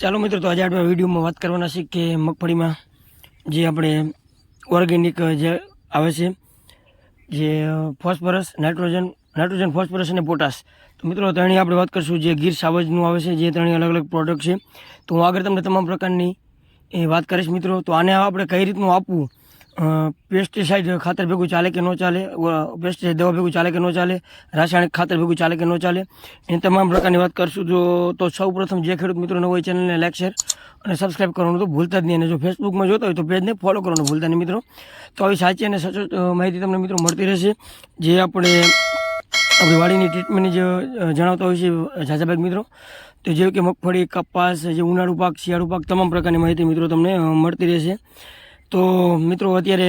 ચાલો મિત્રો, તો આજે આપણે વિડીયોમાં વાત કરવાના છે કે મગફળીમાં જે આપણે ઓર્ગેનિક જે આવે છે, જે ફોસ્ફરસ નાઇટ્રોજન નાઇટ્રોજન ફોસ્ફરસ અને પોટાશ તો મિત્રો, ત્રણેય આપણે વાત કરીશું. જે ગીર સાવજનું આવે છે, જે ત્રણેય અલગ અલગ પ્રોડક્ટ છે. તો હું આગળ તમને તમામ પ્રકારની એ વાત કરીશ મિત્રો. તો આને આપણે કઈ રીતનું આપવું? પેસ્ટિસાઇડ ખાતર ભેગું ચાલે કે ન ચાલે પેસ્ટિસાઇડ દવા ભેગું ચાલે કે ન ચાલે, રાસાયણિક ખાતર ભેગું ચાલે કે ન ચાલે, એની તમામ પ્રકારની વાત કરશું. જો તો સૌ પ્રથમ જે ખેડૂત મિત્રોને હોય ચેનલને લાઈક શેર અને સબસ્ક્રાઈબ કરવાનું તો ભૂલતા જ નહીં. અને જો ફેસબુકમાં જોતા હોય તો પેજને ફોલો કરવાનું ભૂલતા નહીં મિત્રો. તો આવી સાચી અને સચોટ માહિતી તમને મિત્રો મળતી રહેશે. જે આપણે, આપણી વાડીની ટ્રીટમેન્ટની જે જણાવતા હોય છે ઝાઝાભાઈ મિત્રો, તો જેવું કે મગફળી, કપાસ, જે ઉનાળુ પાક, શિયાળુ પાક, તમામ પ્રકારની માહિતી મિત્રો તમને મળતી રહેશે. તો મિત્રો, અત્યારે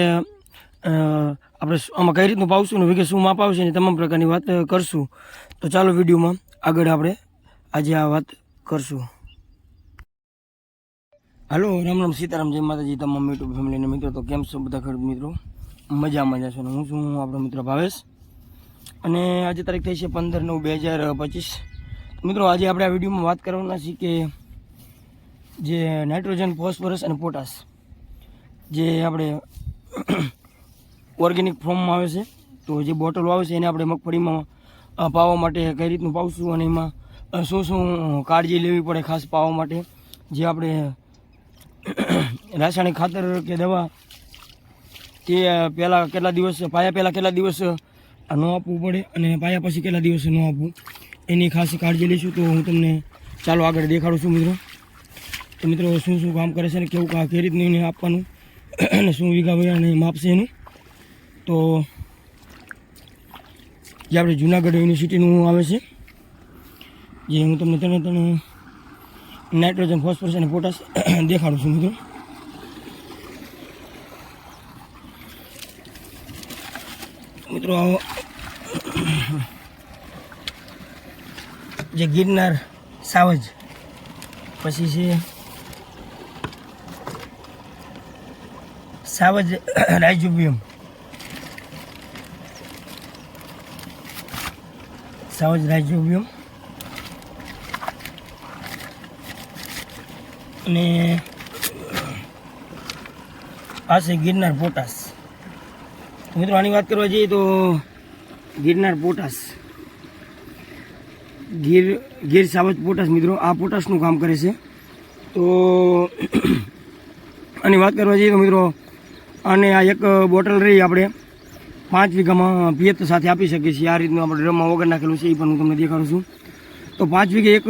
આપણે આમાં કઈ રીતનું પાવશું ને વિગે શું માપ આવશે ને તમામ પ્રકારની વાત કરશું. તો ચાલો વિડીયોમાં આગળ આપણે આજે આ વાત કરશું. હાલો, રામ રામ સીતારામ, જય માતાજી, તમામ યુટ્યુબ ફેમિલીના મિત્રો. તો કેમ છો બધા ખેડૂત મિત્રો? મજામાં જશો ને હું છું આપણો મિત્ર ભાવેશ. અને આજે તારીખ થઈ છે પંદર નવ બે હજાર પચીસ. મિત્રો, આજે આપણે આ વિડીયોમાં વાત કરવાના છીએ કે જે નાઇટ્રોજન, ફોસ્ફરસ અને પોટાશ. જે આપણે ઓર્ગેનિક ફોર્મમાં આવે છે, તો જે બોટલો આવે છે, એને આપણે મગફળીમાં પાવા માટે કઈ રીતનું પાવશું અને એમાં શું શું કાળજી લેવી પડે ખાસ પાવા માટે? જે આપણે રાસાયણિક ખાતર કે દવા તે પહેલાં કેટલા દિવસ, પાયા પહેલાં કેટલા દિવસ ન આપવું પડે અને પાયા પછી કેટલા દિવસ ન આપવું? એની ખાસ કાળજી લઈશું તો હું તમને ચાલો આગળ દેખાડું છું મિત્રો. તો મિત્રો શું શું કામ કરે છે ને કેવું કા કઈ રીતનું એને આપવાનું? શું વીઘા વયાને માપ છે એનું. તો જે આપણે જુનાગઢ યુનિવર્સિટીનું આવે છે, જે હું તમને તને તને નાઇટ્રોજન, ફોસ્ફરસ અને પોટાશ દેખાડું છું મિત્રો. મિત્રો જે ગિરનાર સાવજ, પછી છે સાવજ રાઇઝોબિયમ સાવજ રાઇઝોબિયમ અને આ છે ગિરનાર પોટાશ મિત્રો, આની વાત કરવા જઈએ તો ગિરનાર પોટાશ ગીર ગીર સાવજ પોટાશ મિત્રો, આ પોટાશનું કામ કરે છે. તો આની વાત કરવા જઈએ તો, મિત્રો અને આ એક બોટલ રહી આપણે પાંચ વીઘામાં પિયત સાથે આપી શકીએ છીએ. આ રીતનું આપણે ડ્રમમાં વગર નાખેલું છે, એ પણ હું તમને દેખાડું છું. તો પાંચ વીઘે એક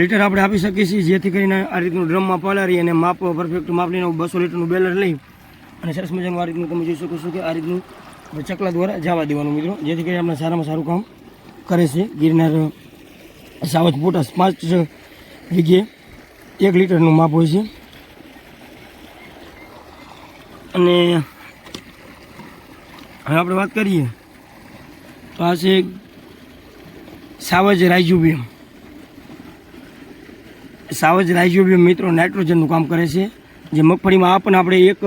લીટર આપણે આપી શકીએ છીએ, જેથી કરીને આ રીતનું ડ્રમમાં પલાળી અને માપ પરફેક્ટ માપ લઈને બસો લીટરનું બેલર લઈ અને સરસ મજાનું આ રીતનું તમે જોઈ શકો છો કે આ રીતનું ચકલા દ્વારા જવા દેવાનું મિત્રો, જેથી કરીને આપણે સારામાં સારું કામ કરે છે. ગિરનાર સાવજ પોટાસ પાંચ વીઘે એક લીટરનું માપ હોય છે. અને હવે આપણે વાત કરીએ તો આ છે સાવજ રાઇઝોબિયમ સાવજ રાઇઝોબિયમ મિત્રો નાઇટ્રોજનનું કામ કરે છે, જે મગફળીમાં આ પણ આપણે એક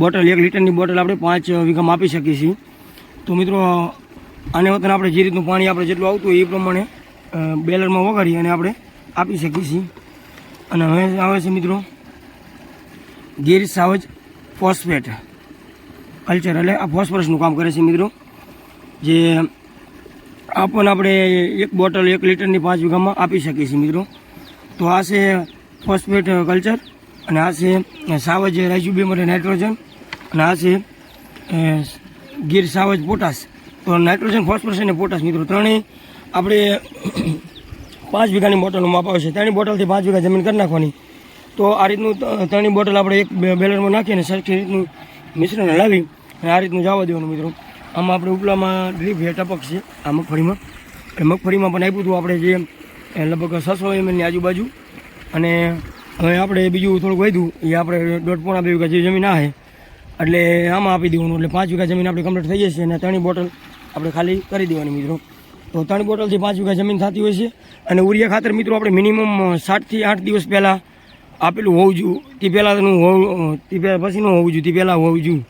બોટલ, એક લીટરની બોટલ આપણે પાંચ વીઘામાં આપી શકીએ છીએ. તો મિત્રો, આને વખતે આપણે જે રીતનું પાણી આપણે જેટલું આવતું હોય એ પ્રમાણે બેલરમાં વગાડી અને આપણે આપી શકીએ છીએ. અને હવે આવે છે મિત્રો, ગીર સાવજ ફોસ્ફેટ કલ્ચર એટલે આ ફોસ્ફરસનું કામ કરે છે મિત્રો. જે આ પણ આપણે એક બોટલ એક લીટરની પાંચ વીઘામાં આપી શકીએ છીએ મિત્રો. તો આ છે ફોસ્ફેટ કલ્ચર અને આ છે સાવજ રાઇઝોબિયમ અને નાઇટ્રોજન અને આ છે ગીર સાવજ પોટાશ. તો નાઇટ્રોજન, ફોસ્ફરસ અને પોટાશ મિત્રો ત્રણેય આપણે પાંચ વીઘાની બોટલનું માપ છે. ત્રણેય બોટલથી પાંચ વીઘા જમીન કરી નાખવાની. તો આ રીતનું ત્રણેય બોટલ આપણે એક બેલરમાં નાખીને સરખી રીતનું મિશ્રણ લાવી અને આ રીતનું જવા દેવાનું મિત્રો. આમાં આપણે ઉપલામાં ડ્રીપ હે ટપક છે, આ મગફળીમાં. એ મગફળીમાં પણ આપ્યું હતું આપણે જે લગભગ છસો એમએલની આજુબાજુ. અને હવે આપણે બીજું થોડુંક વધ્યું, એ આપણે દોઢ પોણા બે વીઘા જે જમીન આવે એટલે આમાં આપી દેવાનું, એટલે પાંચ વીઘા જમીન આપણે કમ્પ્લીટ થઈ જશે અને ત્રણેય બોટલ આપણે ખાલી કરી દેવાની મિત્રો. તો ત્રણ બોટલથી પાંચ વીઘા જમીન થતી હોય છે. અને ઉરિયા ખાતર મિત્રો આપણે મિનિમમ સાતથી આઠ દિવસ પહેલાં આપેલું હોવું જોઈએ તે પહેલાંનું હોવું તે પહેલાં પછીનું હોવું જોઈએ તે પહેલાં હોવું જોઈએ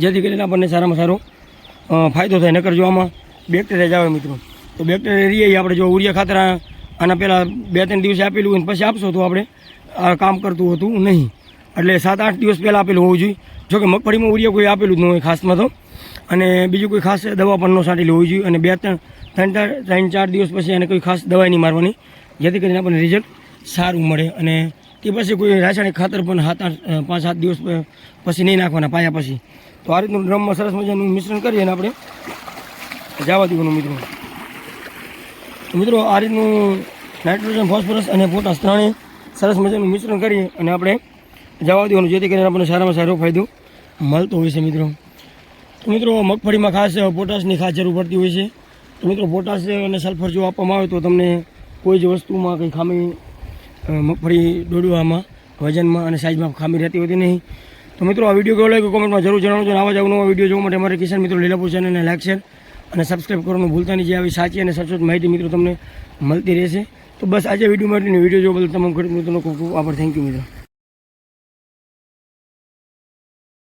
જેથી કરીને આપણને સારામાં સારો ફાયદો થાય. નકર જો આમાં બેક્ટેરિયા જ મિત્રો. તો બેક્ટેરિયા આપણે જો ઉરિયા ખાતર આના પહેલાં બે ત્રણ દિવસે આપેલું હોય પછી આપશો તો આપણે આ કામ કરતું હતું નહીં. એટલે સાત આઠ દિવસ પહેલાં આપેલું હોવું જોઈએ. જોકે મગફળીમાં ઉરિયા કોઈ આપેલું જ ન હોય ખાસમાં તો. અને બીજું કોઈ ખાસ દવા પણ ન છાંટેલી હોવી જોઈએ. અને બે ત્રણ ત્રણ ચાર ત્રણ ચાર દિવસ પછી એને કોઈ ખાસ દવા નહીં મારવાની. જેથી કરીને આપણને રિઝલ્ટ સારું મળે અને તે પછી કોઈ રાસાયણિક ખાતર પણ સાત આઠ પાંચ સાત દિવસ પછી નહીં નાખવાના પાયા પછી. તો આ રીતનું ડ્રમમાં સરસ મજાનું મિશ્રણ કરીએ અને આપણે. જવા દેવાનું મિત્રો. મિત્રો આ રીતનું નાઇટ્રોજન, ફોસ્ફરસ અને પોટાશ ત્રણેય સરસ મજાનું મિશ્રણ કરી અને આપણે જવા દેવાનું જેથી કરીને આપણને સારામાં સારો ફાયદો મળતો હોય છે મિત્રો. તો મિત્રો મગફળીમાં ખાસ પોટાશની ખાસ જરૂર પડતી હોય છે. તો મિત્રો પોટાશ અને સલ્ફર જો આપવામાં આવે તો તમને કોઈ જ વસ્તુમાં કંઈ ખામી મગફળી દોડવામાં, વજનમાં અને સાઇઝમાં ખામી રહેતી હોતી નહીં. તો મિત્રો, આ વીડિયો કેવો લાગ્યો કોમેન્ટમાં જરૂર જણાવજો આવા જ નવા વીડિયો જોવા માટે અમારે કિસાન મિત્રો લીલાપુર ચેનલને લાઈક શેર અને સબસ્ક્રાઈબ કરવાનું ભૂલતા નહીં. જે આવી સાચી અને સચોટ માહિતી મિત્રો તમને મળતી રહેશે. તો બસ આજે વીડિયો માટેની વીડિયો જોવા બદલ તમામ ખેડૂત મિત્રોનો ખૂબ ખૂબ આભાર. થેન્ક યુ મિત્રો.